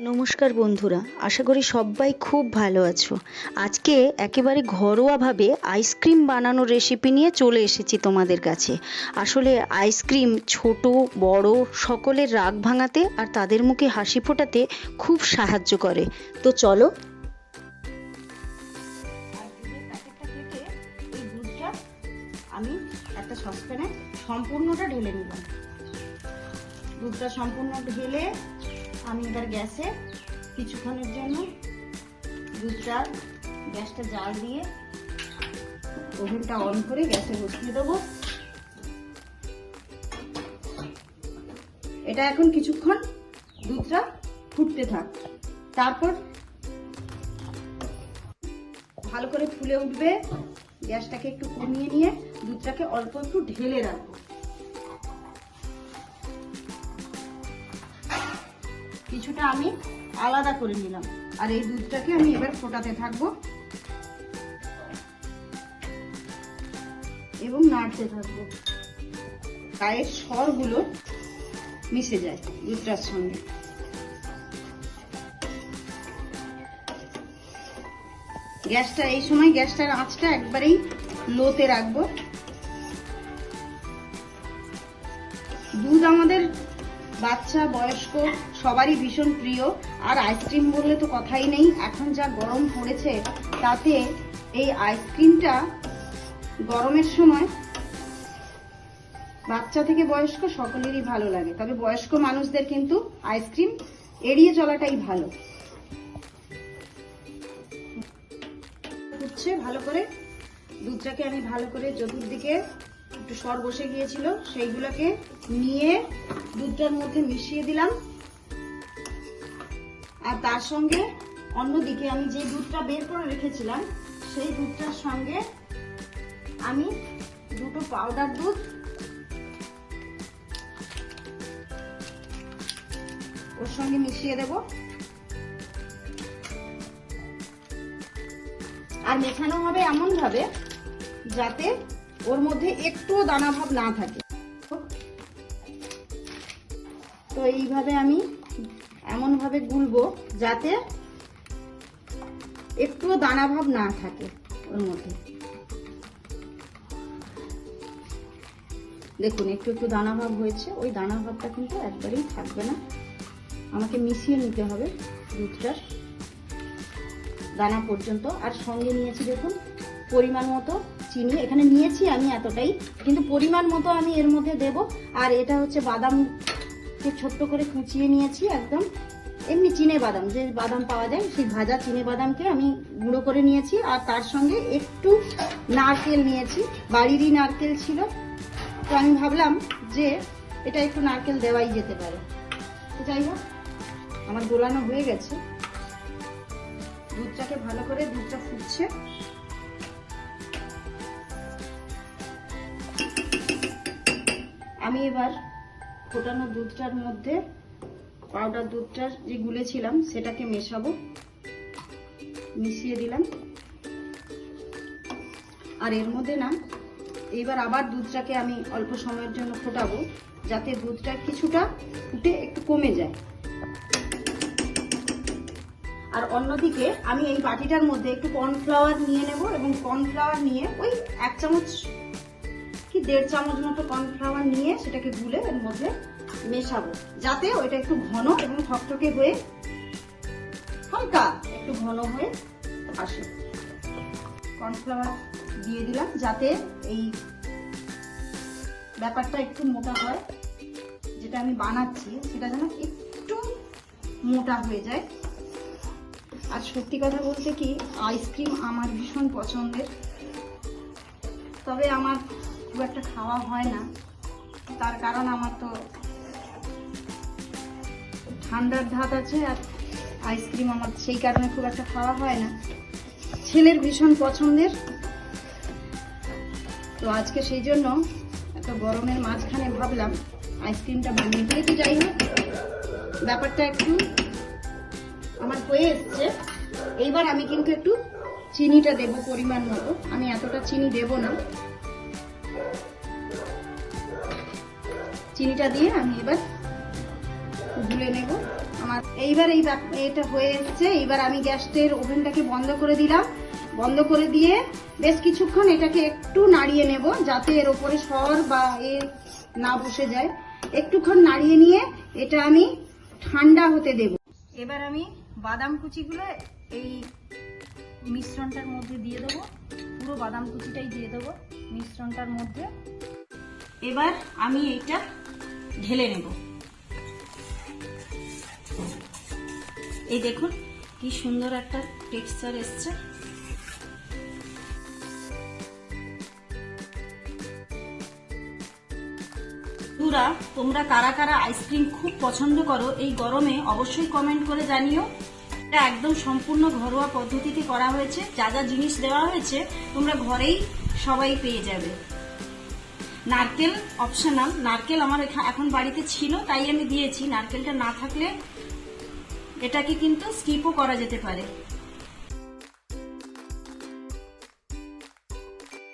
নমস্কার বন্ধুরা, আশা করি সবাই খুব ভালো আছো। আজকে একেবারে ঘরোয়াভাবে আইসক্রিম বানানোর রেসিপি নিয়ে চলে এসেছি তোমাদের কাছে। আসলে আইসক্রিম ছোট, বড়, সকলের রাগ ভাঙাতে আর তাদের মুখে হাসি ফোটাতে খুব সাহায্য করে। তো চলো। আমি একটা সসপ্যানে সম্পূর্ণটা ঢেলে নিলাম। দুধটা সম্পূর্ণ ঢেলে আমি এবার গ্যাসে কিছুক্ষণের জন্য দুধটা, গ্যাসটা জাল দিয়ে ওভেনটা অন করে গ্যাসে বসিয়ে দেবো। এটা এখন কিছুক্ষণ দুধটা ফুটতে থাক। তারপর ভালো করে ফুলে উঠবে। গ্যাসটাকে একটু কমিয়ে নিয়ে দুধটাকে অল্প একটু ঢেলে রাখব। কিছুটা আমি আলাদা করে নিলাম। আর এই দুধটাকে আমি এবার ফোটাতে থাকব। এবং নাড়তে থাকব। গায়ের স্বরগুলো মিশে যায় দুধটার সঙ্গে। গ্যাসটা, এই সময় গ্যাসটার আঁচটা একবারেই লোতে রাখব। দুধ আমাদের বাচ্চা, বয়স্ক, সবারই ভীষণ প্রিয়। আর আইসক্রিম বললে তো কথাই নেই। এখন যা গরম পড়েছে, তাতে এই আইসক্রিমটা গরমের সময় বাচ্চা থেকে বয়স্ক সকলেরই ভালো লাগে। তবে বয়স্ক মানুষদের কিন্তু আইসক্রিম এড়িয়ে চলাটাই ভালো। ফুটছে ভালো করে দুধটাকে আমি ভালো করে চতুর্দিকে একটু সর বসে গিয়েছিল, সেইগুলোকে নিয়ে দুধটার মধ্যে মিশিয়ে দিলাম। আর তার সঙ্গে অন্যদিকে আমি যে দুধটা বের করে রেখেছিলাম, সেই দুধটার সঙ্গে আমি দুটো পাউডার দুধ ওর সঙ্গে মিশিয়ে দেব। আর মেশানো হবে এমন ভাবে যাতে ওর মধ্যে একটুও দানা ভাব না থাকে। তো এইভাবে আমি এমন ভাবে গুলবো যাতে একটুও দানা ভাব না থাকে ওর মধ্যে। দেখুন, একটু একটু দানা ভাব হয়েছে, ওই দানা ভাবটা কিন্তু একবারেই থাকবে না। আমাকে মিশিয়ে নিতে হবে দুধটার দানা পর্যন্ত। আর সঙ্গে নিয়েছি দেখুন, পরিমাণ মতো চিনি। এখানে নিয়েছি আমি এতটাই, কিন্তু পরিমাণ মতো আমি এর মধ্যে দেব। আর এটা হচ্ছে বাদামকে ছোট্ট করে কুচিয়ে নিয়েছি একদম। এমনি চিনে বাদাম, যে বাদাম পাওয়া যায় সেই ভাজা চিনে বাদামকে আমি গুঁড়ো করে নিয়েছি আর তার সঙ্গে একটু নারকেল নিয়েছি। বাড়িরই নারকেল ছিল। তো আমি ভাবলাম যে এটা একটু নারকেল দেওয়াই যেতে পারে। তো যাই হোক, আমার গোলানো হয়ে গেছে। দুধটাকে ভালো করে দুধটা ফুটছে। আমি এবার ফোটানো দুধটার মধ্যে, পাউডার দুধটার যে গুলেছিলাম সেটাকে মেশাবো। মিশিয়ে দিলাম। আর এর মধ্যে না এবার আবার দুধটাকে আমি অল্প সময়ের জন্য ফোটাবো, যাতে দুধটা কিছুটা ফুটে একটু কমে যায়। আর অন্যদিকে আমি এই বাটিটার মধ্যে একটু কর্নফ্লাওয়ার নিয়ে নেব এবং কর্নফ্লাওয়ার নিয়ে ওই এক চামচ দেড় চামচ মতো কর্নফ্লাওয়ার নিয়ে সেটাকে গুলে এর মধ্যে মেশাবো। যাতে ওইটা একটু ঘন এবং ঠকঠকে হয়ে হালকা একটু ঘন হয়ে আসে। কর্নফ্লাওয়ার দিয়ে দিলাম যাতে এই ব্যাপারটা একটু মোটা হয়। যেটা আমি বানাচ্ছি, সেটা যেন একটু মোটা হয়ে যায়। আর সত্যি কথা বলতে কি আইসক্রিম আমার ভীষণ পছন্দের। তবে আমার খুব একটা খাওয়া হয় না। তার কারণ আমার তো ঠান্ডার ধাত আছে আর আইসক্রিম আমার সেই কারণে খুব একটা খাওয়া হয় না। ছেলের ভীষণ পছন্দের। তো আজকে সেই জন্য একটা গরমের মাঝখানে ভাবলাম আইসক্রিমটা বানিয়ে দিয়ে তো যাই হোক। ব্যাপারটা একটু আমার হয়ে এসছে। এইবার আমি কিন্তু একটু চিনিটা দেব পরিমাণ মতো। আমি এতটা চিনি দেব না। চিনিটা দিয়ে আমি এবার গুলে নেব। আমার এইবার এই এটা হয়ে এসছে। এইবার আমি গ্যাসের ওভেনটাকে বন্ধ করে দিলাম। বন্ধ করে দিয়ে বেশ কিছুক্ষণ এটাকে একটু নাড়িয়ে নেব যাতে এর ওপরে সর বা এ না বসে যায়। একটুক্ষণ নাড়িয়ে নিয়ে এটা আমি ঠান্ডা হতে দেব। এবার আমি বাদাম কুচিগুলো এই মিশ্রণটার মধ্যে দিয়ে দেবো। পুরো বাদাম কুচিটাই দিয়ে দেবো মিশ্রণটার মধ্যে। এবার আমি এইটা ঢেলে নেব। এই দেখুন, কি সুন্দর একটা টেক্সচার এসছে। বন্ধুরা, তোমরা কারা কারা আইসক্রিম খুব পছন্দ করো, এই গরমে অবশ্যই কমেন্ট করে জানিও। এটা একদম সম্পূর্ণ ঘরোয়া পদ্ধতিতে করা হয়েছে। যা যা জিনিস দেওয়া হয়েছে, তোমরা ঘরেই সবাই পেয়ে যাবে। নারকেল অপশনাল নারকেল আমার এখা- এখন বাড়িতে ছিল, তাই আমি দিয়েছি। নারকেলটা না থাকলে এটাকে কিন্তু স্কিপও করা যেতে পারে।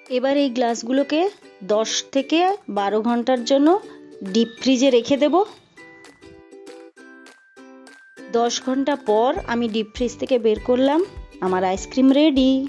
এবার এই গ্লাসগুলোকে দশ থেকে বারো ঘণ্টার জন্য ডিপ ফ্রিজে রেখে দেব। দশ ঘণ্টা পর আমি ডিপ ফ্রিজ থেকে বের করলাম। আমার আইসক্রিম রেডি